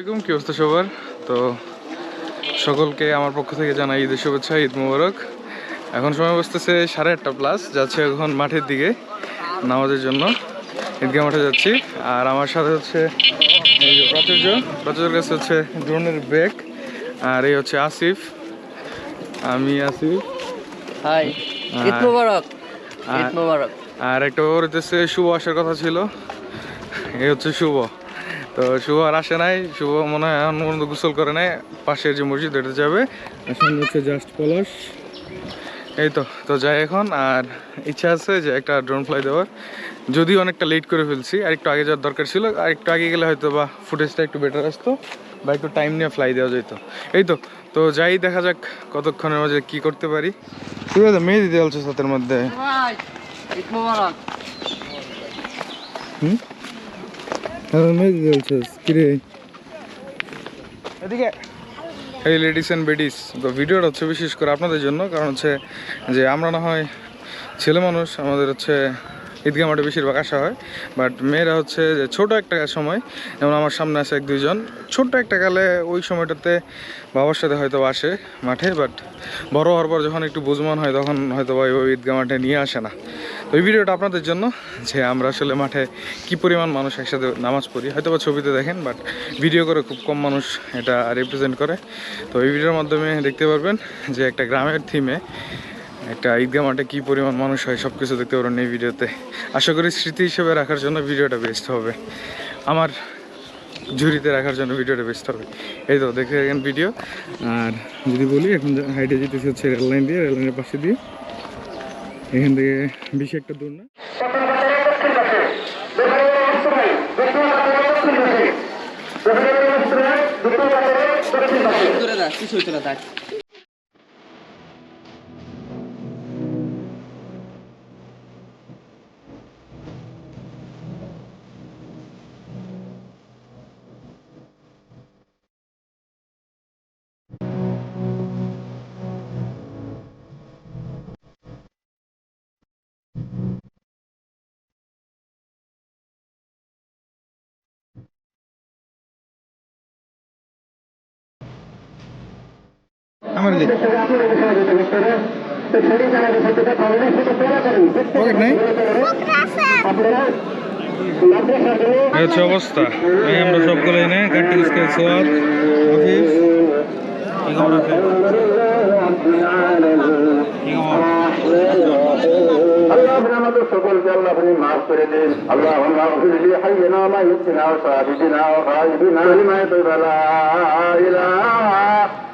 আসসালামাইকুম কি অবস্থা সবার? তো সকলকে আমার পক্ষ থেকে জানাই ঈদের শুভেচ্ছা ঈদ মুবারক। এখন সময় বসতেছে সাড়ে আটটা প্লাস যাচ্ছে এখন মাঠের দিকে নামাজের জন্য। ঈদগাহ মাঠে যাচ্ছি। আর আমার সাথে হচ্ছে এই যে প্রাচুর্য প্রাচুর্যের কাছে হচ্ছে ড্রোনের ব্যাগ। আর এই হচ্ছে আসিফ। আমি আসিফ। হাই ঈদ আর- ঈদ আর- আর একটা ওর হচ্ছে শুভ আসার কথা ছিল। এই হচ্ছে শুভ। তো শুভ আর আসে নাই। শুভ মনে হয় এখন পর্যন্ত গোসল করে নাই। পাশের যে মসজিদ এটা যাবে। হচ্ছে জাস্ট পলাশ। এই তো তো যাই এখন। আর ইচ্ছা আছে যে একটা ড্রোন ফ্লাই দেওয়ার। যদি অনেকটা লেট করে ফেলছি আর একটু আগে যাওয়ার দরকার ছিল। আর একটু আগে গেলে হয়তো বা ফুটেজটা একটু বেটার আসতো। বা একটু টাইম নিয়ে ফ্লাই দেওয়া যেত। এই তো তো যাই দেখা যাক কতক্ষণের মাঝে কি করতে পারি। ঠিক আছে মেয়ে দিতে বলছো সাথের মধ্যে। হুম আর মেয়ে দিতে বলছিস কিরে এদিকে। এই লেডিস অ্যান্ড বেডিস তো ভিডিওটা হচ্ছে বিশেষ করে আপনাদের জন্য, কারণ হচ্ছে যে আমরা না হয় ছেলে মানুষ, আমাদের হচ্ছে ঈদগাহ মাঠে বেশিরভাগ আসা হয় বাট মেয়েরা হচ্ছে যে ছোটো একটা সময়, যেমন আমার সামনে আছে এক দুইজন ছোট্ট একটা কালে ওই সময়টাতে বাবার সাথে হয়তো আসে মাঠে বাট বড় হওয়ার পর যখন একটু বুঝমান হয়, তখন হয়তো বা ওই ঈদগাহ মাঠে নিয়ে আসে না। এই ভিডিওটা আপনাদের জন্য যে আমরা আসলে মাঠে কি পরিমাণ মানুষ একসাথে নামাজ পড়ি। হয়তো বা ছবিতে দেখেন বাট ভিডিও করে খুব কম মানুষ এটা রিপ্রেজেন্ট করে। তো এই ভিডিওর মাধ্যমে দেখতে পারবেন যে একটা গ্রামের থিমে একটা ঈদগাহ মাঠে কী পরিমাণ মানুষ হয় সব কিছু দেখতে পারবেন এই ভিডিওতে। আশা করি স্মৃতি হিসেবে রাখার জন্য ভিডিওটা বেস্ট হবে। আমার ঝুড়িতে রাখার জন্য ভিডিওটা বেস্ট হবে। এই তো দেখে ভিডিও আর যদি বলি, এখন হাইটে যেতেছি হচ্ছে রেললাইন দিয়ে রেললাইনের পাশে দিয়ে। এখান থেকে বেশি একটা দূর না। দূরে যা কিছু থাক আমার দিক। পকেট নেই? এই হচ্ছে অবস্থা। এই আমরা সবগুলো এনে কাটি উসকে সোয়াদ হাফিজ কি খবর হাফিজ কি খবর? আল্লাহ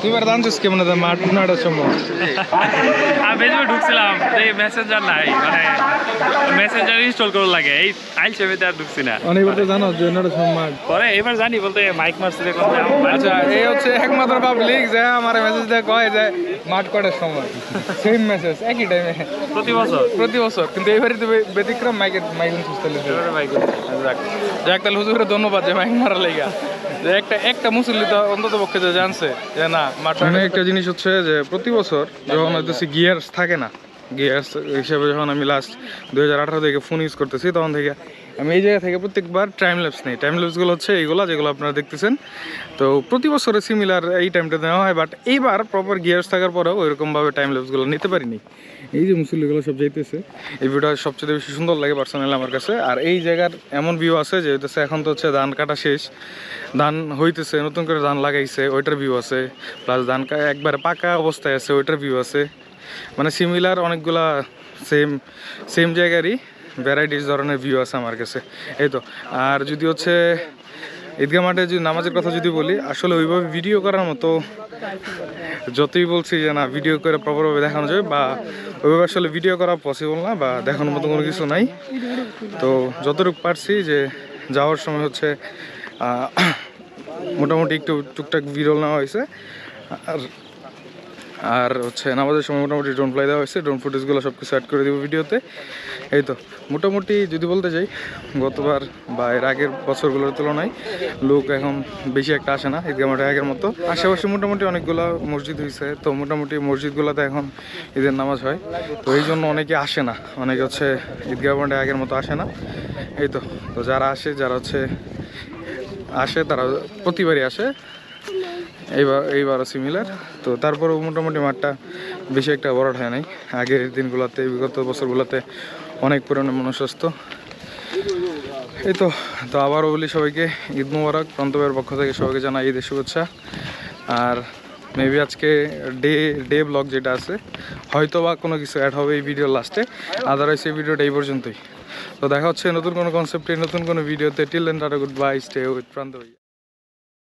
তুই এবার জানছিস কেমন মাঠ? নাড়ার সময় আমি ফেসবুকে ঢুকছিলাম। এই মেসেঞ্জার নাই মানে মেসেঞ্জার ইনস্টল করা লাগে। এই আইল সেভেতে আর ঢুকছি না। অনেকবার তো জানো যে নাড়ার সময় মাঠ। পরে এবার জানি বলতে মাইক মারছিল আচ্ছা এই হচ্ছে একমাত্র পাবলিক যে আমার মেসেজ দিয়ে কয় যে মাঠ কটার সময়? সেম মেসেজ একই টাইমে প্রতি বছর? প্রতি বছর কিন্তু এবারে তো বে- ব্যতিক্রম মাইকের মাইকুন সুস্থ এবারে মাইক যাক। যাক তাহলে হুজুরের ধন্যবাদ যে মাইক মারা লেগা। যে একটা একটা মুসল্লি তো অন্তত পক্ষে যে জানছে যে না মানে একটা জিনিস হচ্ছে যে প্রতি বছর যখন হইতেছে গিয়ার্স থাকে না গিয়ার্স হিসেবে যখন আমি লাস্ট দুই হাজার আঠারো থেকে ফোন ইউজ করতেছি তখন থেকে আমি এই জায়গা থেকে প্রত্যেকবার টাইম ল্যাপস নেই। টাইম ল্যাপসগুলো হচ্ছে এইগুলো যেগুলো আপনারা দেখতেছেন। তো প্রতি বছরে সিমিলার এই টাইমটা নেওয়া হয় বাট এইবার প্রপার গিয়ার্স থাকার পরেও ওইরকমভাবে টাইম ল্যাপসগুলো নিতে পারিনি। এই যে মুসল্লিগুলো সব যাইতেছে, এই ভিউটা সবচেয়ে বেশি সুন্দর লাগে পার্সোনালি আমার কাছে। আর এই জায়গার এমন ভিউ আছে যে হইতেছে এখন তো হচ্ছে ধান কাটা শেষ। ধান হইতেছে, নতুন করে ধান লাগাইছে, ওইটার ভিউ আছে। প্লাস ধান একবারে পাকা অবস্থায় আছে, ওইটার ভিউ আছে। মানে সিমিলার অনেকগুলা সেম সেম জায়গারই। ভ্যারাইটিস ধরনের ভিউ আছে আমার কাছে। এই তো, আর যদি হচ্ছে ঈদগাহ মাঠে যদি নামাজের কথা যদি বলি, আসলে ওইভাবে ভিডিও করার মতো যতই বলছি যে না ভিডিও করে প্রপারভাবে দেখানো যাবে বা ওইভাবে আসলে ভিডিও করা পসিবল না বা দেখানোর মতো কোনো কিছু নাই। তো যতটুকু পারছি যে যাওয়ার সময় হচ্ছে মোটামুটি একটু টুকটাক বিরল নেওয়া হয়েছে। আর আর হচ্ছে নামাজের সময় মোটামুটি ড্রোন ফ্লাই দেওয়া হয়েছে ড্রোন ফুটেজগুলো সব কিছু অ্যাড করে দেবো ভিডিওতে। এই তো, মোটামুটি যদি বলতে যাই, গতবার বা এর আগের বছরগুলোর তুলনায় লোক এখন বেশি একটা আসে না, ঈদগাহ মাঠে আগের মতো। আশেপাশে মোটামুটি অনেকগুলো মসজিদ হয়েছে তো মোটামুটি মসজিদগুলোতে এখন ঈদের নামাজ হয়। তো এই জন্য অনেকে আসে না, অনেকে হচ্ছে ঈদগাহ মাঠে আগের মতো আসে না। এই তো তো যারা আসে, যারা হচ্ছে আসে, তারা প্রতিবারই আসে। এইবার, এইবারও সিমিলার তো তারপরেও মোটামুটি মাঠটা বেশি একটা বড় হয় নাই। আগের দিনগুলোতে, বিগত বছরগুলোতে অনেক পরিমাণে মানুষ আসতো এই তো তো আবারও বলি সবাইকে, ঈদ মুবারক। প্রান্তবের পক্ষ থেকে সবাইকে জানাই ঈদের শুভেচ্ছা। আর মেবি আজকে ডে ডে ব্লগ যেটা আছে হয়তো বা কোনো কিছু অ্যাড হবে এই ভিডিওর লাস্টে আদারওয়াইজ এই ভিডিওটা এই পর্যন্তই। তো দেখা হচ্ছে নতুন কোনো কনসেপ্টে নতুন কোনো ভিডিওতে till end tata good bye stay with Pranto